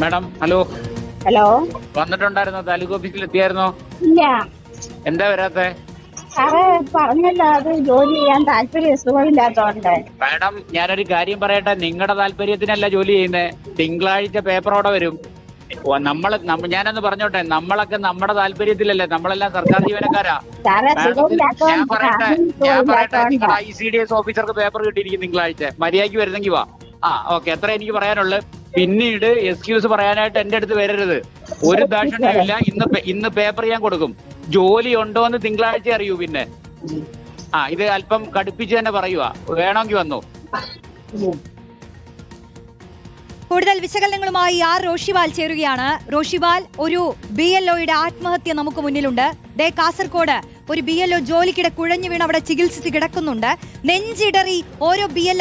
Madam hello. Hello. വന്നിട്ടുണ്ടായിരുന്നോ? താലൂക്ക് ഓഫീസിൽ എത്തിയായിരുന്നോ ഇല്ല. എന്താ വരാത്തെ? സാറ് പറഞ്ഞല്ലോ അത് ജോലി ചെയ്യാൻ താല്പര്യം സുഖമില്ലാത്തോണ്ട്. മാഡം ഞാനൊരു കാര്യം പറയട്ടെ. നിങ്ങളുടെ താല്പര്യത്തിനല്ല ജോലി ചെയ്യുന്നത് തിങ്കളാഴ്ച പേപ്പറോടെ വരും. ഓ, നമ്മൾ നമ്മ- ഞാനൊന്ന് പറഞ്ഞോട്ടെ. നമ്മളൊക്കെ നമ്മുടെ താല്പര്യത്തിലല്ലേ. നമ്മളെല്ലാം സർക്കാർ ജീവനക്കാരാ. ഞാൻ പറയട്ടെ ഞാൻ പറയട്ടെ. നിങ്ങളുടെ ഐ സി ഡി എസ് ഓഫീസർക്ക് പേപ്പർ കിട്ടിയിരിക്കും തിങ്കളാഴ്ച. മര്യാദയ്ക്ക് വരുന്നെങ്കിൽ വാ. ആ ഓക്കെ. എത്ര എനിക്ക് പറയാനുള്ളത് പിന്നീട് എക്സ്ക്യൂസ് പറയാനായിട്ട് എന്റെ അടുത്ത് വരരുത്. ഒരു ദാക്ഷിണ്യമില്ല ഇന്ന് ഇന്ന് പേപ്പർ ഞാൻ കൊടുക്കും. ജോലി ഉണ്ടോ എന്ന് തിങ്കളാഴ്ച അറിയൂ പിന്നെ. ആ ഇത് അല്പം കടുപ്പിച്ച് തന്നെ പറയുക വേണമെങ്കിൽ വന്നു. കൂടുതൽ വിശകലനങ്ങളുമായി ആർ റോഷിവാൽ ചേരുകയാണ്. റോഷിവാൽ ഒരു ബി എൽ ഒയുടെ ആത്മഹത്യ നമുക്ക് മുന്നിലുണ്ട്. ദേ കാസർകോട് ഒരു ബി എൽ ഒ ജോലിക്കിടെ കുഴഞ്ഞു വീണ് അവിടെ ചികിത്സിച്ച് കിടക്കുന്നുണ്ട്. നെഞ്ചിടറി ഓരോ ബി എൽ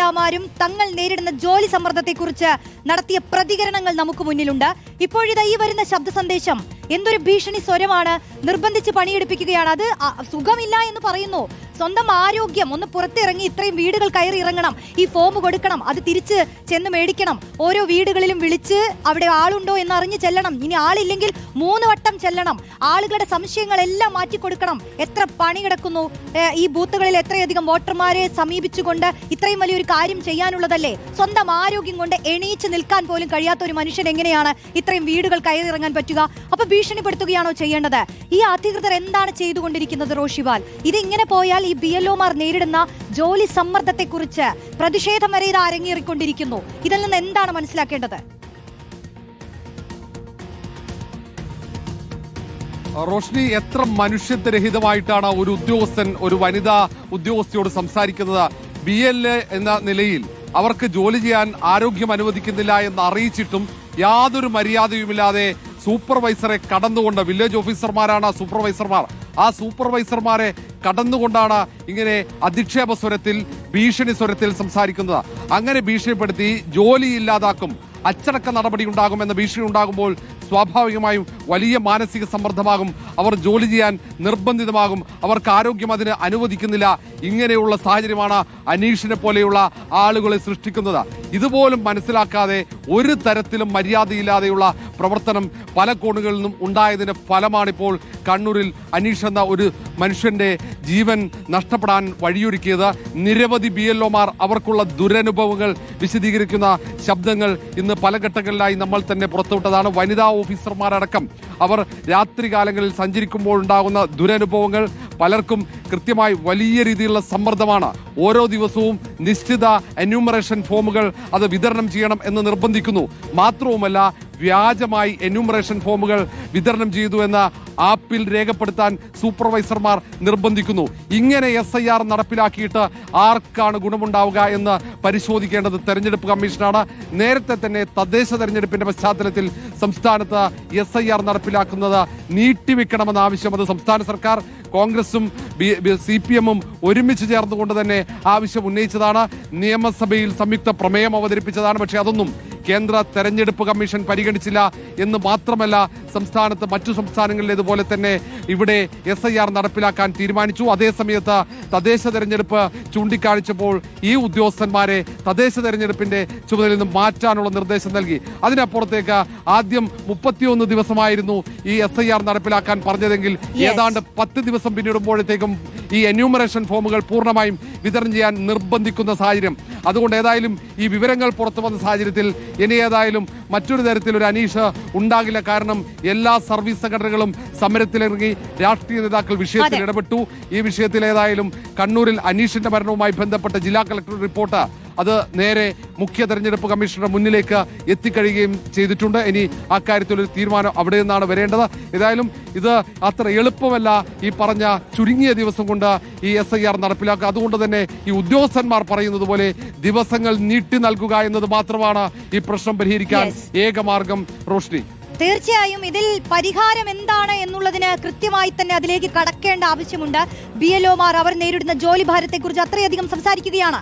തങ്ങൾ നേരിടുന്ന ജോലി സമ്മർദ്ദത്തെക്കുറിച്ച് നടത്തിയ പ്രതികരണങ്ങൾ നമുക്ക് മുന്നിലുണ്ട്. ഇപ്പോഴിതാ ഈ വരുന്ന ശബ്ദ സന്ദേശം എന്തൊരു ഭീഷണി സ്വരമാണ്. നിർബന്ധിച്ച് പണിയെടുപ്പിക്കുകയാണ്. അത് സുഖമില്ല എന്ന് പറയുന്നു. സ്വന്തം ആരോഗ്യം ഒന്ന് പുറത്തിറങ്ങി ഇത്രയും വീടുകൾ കയറി ഇറങ്ങണം. ഈ ഫോം കൊടുക്കണം. അത് തിരിച്ച് ചെന്ന് മേടിക്കണം. ഓരോ വീടുകളിലും വിളിച്ച് അവിടെ ആളുണ്ടോ എന്ന് അറിഞ്ഞ് ചെല്ലണം. ഇനി ആളില്ലെങ്കിൽ മൂന്ന് വട്ടം ചെല്ലണം. ആളുകളുടെ സംശയങ്ങളെല്ലാം മാറ്റി കൊടുക്കണം. എത്ര പണി കിടക്കുന്നു? ഈ ബൂത്തുകളിൽ എത്രയധികം വോട്ടർമാരെ സമീപിച്ചുകൊണ്ട് ഇത്രയും വലിയൊരു കാര്യം ചെയ്യാനുള്ളതല്ലേ? സ്വന്തം ആരോഗ്യം കൊണ്ട് എണീച്ച് നിൽക്കാൻ പോലും കഴിയാത്ത ഒരു മനുഷ്യൻ എങ്ങനെയാണ് ഇത്രയും വീടുകൾ കയറി ഇറങ്ങാൻ പറ്റുക? അപ്പൊ ഭീഷണിപ്പെടുത്തുകയാണോ ചെയ്യേണ്ടത്? ഈ അധികൃതർ എന്താണ് ചെയ്തുകൊണ്ടിരിക്കുന്നത് റോഷിവാൽ ഇതിങ്ങനെ പോയാൽ ഈ ബി എൽഒമാർ നേരിടുന്ന ജോലി സമ്മർദ്ദത്തെക്കുറിച്ച് പ്രതിഷേധം വരെ ഇത് അരങ്ങേറിക്കൊണ്ടിരിക്കുന്നു. ഇതിൽ നിന്ന് എന്താണ് മനസ്സിലാക്കേണ്ടത്? റോഷ്നി എത്ര മനുഷ്യത്വരഹിതമായിട്ടാണ് ഒരു ഉദ്യോഗസ്ഥൻ ഒരു വനിതാ ഉദ്യോഗസ്ഥയോട് സംസാരിക്കുന്നത്? ബി എൽ എ എന്ന നിലയിൽ അവർക്ക് ജോലി ചെയ്യാൻ ആരോഗ്യം അനുവദിക്കുന്നില്ല എന്ന് അറിയിച്ചിട്ടും യാതൊരു മര്യാദയുമില്ലാതെ സൂപ്പർവൈസറെ കടന്നുകൊണ്ട് വില്ലേജ് ഓഫീസർമാരാണ് സൂപ്പർവൈസർമാർ. ആ സൂപ്പർവൈസർമാരെ കടന്നുകൊണ്ടാണ് ഇങ്ങനെ അധിക്ഷേപ സ്വരത്തിൽ ഭീഷണി സ്വരത്തിൽ സംസാരിക്കുന്നത്. അങ്ങനെ ഭീഷണിപ്പെടുത്തി ജോലി ഇല്ലാതാക്കും അച്ചടക്ക നടപടി ഉണ്ടാകുമെന്ന ഭീഷണി ഉണ്ടാകുമ്പോൾ സ്വാഭാവികമായും വലിയ മാനസിക സമ്മർദ്ദമാകും. അവർ ജോലി ചെയ്യാൻ നിർബന്ധിതമാകും. അവർക്ക് ആരോഗ്യം അതിന് അനുവദിക്കുന്നില്ല. ഇങ്ങനെയുള്ള സാഹചര്യമാണ് അനീഷിനെ പോലെയുള്ള ആളുകളെ സൃഷ്ടിക്കുന്നത്. ഇതുപോലും മനസ്സിലാക്കാതെ ഒരു തരത്തിലും മര്യാദയില്ലാതെയുള്ള പ്രവർത്തനം പല കോണുകളിൽ നിന്നും ഉണ്ടായതിന്റെ ഫലമാണിപ്പോൾ കണ്ണൂരിൽ അനീഷ് എന്ന ഒരു മനുഷ്യന്റെ ജീവൻ നഷ്ടപ്പെടാൻ വഴിയൊരുക്കിയത്. നിരവധി ബി എൽ ഒമാർ അവർക്കുള്ള ദുരനുഭവങ്ങൾ വിശദീകരിക്കുന്ന ശബ്ദങ്ങൾ ഇന്ന് പല ഘട്ടങ്ങളിലായി നമ്മൾ തന്നെ പുറത്തുവിട്ടതാണ്. വനിതാ ഓഫീസർമാരടക്കം അവർ രാത്രികാലങ്ങളിൽ സഞ്ചരിക്കുമ്പോൾ ഉണ്ടാകുന്ന ദുരനുഭവങ്ങൾ പലർക്കും കൃത്യമായി വലിയ രീതിയിലുള്ള സമ്മർദ്ദമാണ്. ഓരോ ദിവസവും നിശ്ചിത എന്യൂമറേഷൻ ഫോമുകൾ അത് വിതരണം ചെയ്യണം എന്ന് നിർബന്ധിക്കുന്നു. മാത്രവുമല്ല വ്യാജമായി എന്യൂമറേഷൻ ഫോമുകൾ വിതരണം ചെയ്തു എന്ന ആപ്പിൽ രേഖപ്പെടുത്താൻ സൂപ്പർവൈസർമാർ നിർബന്ധിക്കുന്നു. ഇങ്ങനെ എസ് ഐ ആർ നടപ്പിലാക്കിയിട്ട് ആർക്കാണ് ഗുണമുണ്ടാവുക എന്ന് പരിശോധിക്കേണ്ടത് തെരഞ്ഞെടുപ്പ് കമ്മീഷനാണ്. നേരത്തെ തന്നെ തദ്ദേശ തെരഞ്ഞെടുപ്പിന്റെ പശ്ചാത്തലത്തിൽ സംസ്ഥാനത്ത് എസ് ഐ ആർ നടപ്പിലാക്കുന്നത് നീട്ടിവെക്കണമെന്ന ആവശ്യം അത് സംസ്ഥാന സർക്കാർ കോൺഗ്രസും സി പി എമ്മും ഒരുമിച്ച് ചേർന്നുകൊണ്ട് തന്നെ ആവശ്യം ഉന്നയിച്ചതാണ്. നിയമസഭയിൽ സംയുക്ത പ്രമേയം അവതരിപ്പിച്ചതാണ്. പക്ഷേ അതൊന്നും കേന്ദ്ര തെരഞ്ഞെടുപ്പ് കമ്മീഷൻ പരിഗണിച്ചില്ല എന്ന് മാത്രമല്ല സംസ്ഥാനത്ത് മറ്റു സംസ്ഥാനങ്ങളിലേതുപോലെ തന്നെ ഇവിടെ എസ് ഐ ആർ നടപ്പിലാക്കാൻ തീരുമാനിച്ചു. അതേസമയത്ത് തദ്ദേശ തെരഞ്ഞെടുപ്പ് ചൂണ്ടിക്കാണിച്ചപ്പോൾ ഈ ഉദ്യോഗസ്ഥന്മാരെ തദ്ദേശ തെരഞ്ഞെടുപ്പിന്റെ ചുമതലയിൽ നിന്ന് മാറ്റാനുള്ള നിർദ്ദേശം നൽകി. അതിനപ്പുറത്തേക്ക് ആദ്യം മുപ്പത്തിയൊന്ന് ദിവസമായിരുന്നു ഈ എസ് ഐ ആർ നടപ്പിലാക്കാൻ പറഞ്ഞതെങ്കിൽ ഏതാണ്ട് പത്ത് ദിവസം പിന്നിടുമ്പോഴത്തേക്കും ഈ എന്യൂമറേഷൻ ഫോമുകൾ പൂർണമായും വിതരണം ചെയ്യാൻ നിർബന്ധിക്കുന്ന സാഹചര്യം. അതുകൊണ്ട് ഏതായാലും ഈ വിവരങ്ങൾ പുറത്തു വന്ന സാഹചര്യത്തിൽ ഇനി ഏതായാലും മറ്റൊരു തരത്തിൽ ഒരു അനീഷ ഉണ്ടാകില്ല. കാരണം എല്ലാ സർവീസ് സംഘടനകളും സമരത്തിലിറങ്ങി രാഷ്ട്രീയ നേതാക്കൾ വിഷയത്തിൽ ഇടപെട്ടു. ഈ വിഷയത്തിൽ ഏതായാലും കണ്ണൂരിൽ അനീഷിന്റെ മരണവുമായി ബന്ധപ്പെട്ട ജില്ലാ കളക്ടർ റിപ്പോർട്ട് അത് നേരെ മുഖ്യ തെരഞ്ഞെടുപ്പ് കമ്മീഷണറുടെ മുന്നിലേക്ക് എത്തിക്കഴിയുകയും ചെയ്തിട്ടുണ്ട്. ഇനി അക്കാര്യത്തിൽ ഒരു തീരുമാനം അവിടെ നിന്നാണ് വരേണ്ടത്. ഏതായാലും ഇത് അത്ര എളുപ്പമല്ല ഈ പറഞ്ഞ ചുരുങ്ങിയ ദിവസം കൊണ്ട് ഈ എസ് ഐ ആർ നടപ്പിലാക്കുക. അതുകൊണ്ട് തന്നെ ഈ ഉദ്യോഗസ്ഥന്മാർ പറയുന്നത് പോലെ ദിവസങ്ങൾ നീട്ടി നൽകുക എന്നത് മാത്രമാണ് ഈ പ്രശ്നം പരിഹരിക്കാൻ ഏക ഏകമാർഗം. റോഷ്നി. തീർച്ചയായും ഇതിൽ പരിഹാരം എന്താണ് എന്നുള്ളതിന് കൃത്യമായി തന്നെ അതിലേക്ക് കടക്കേണ്ട ആവശ്യമുണ്ട്. ബി എൽ ഒമാർ അവർ നേരിടുന്ന ജോലി ഭാരത്തെക്കുറിച്ച് അത്രയധികം സംസാരിക്കുകയാണ്.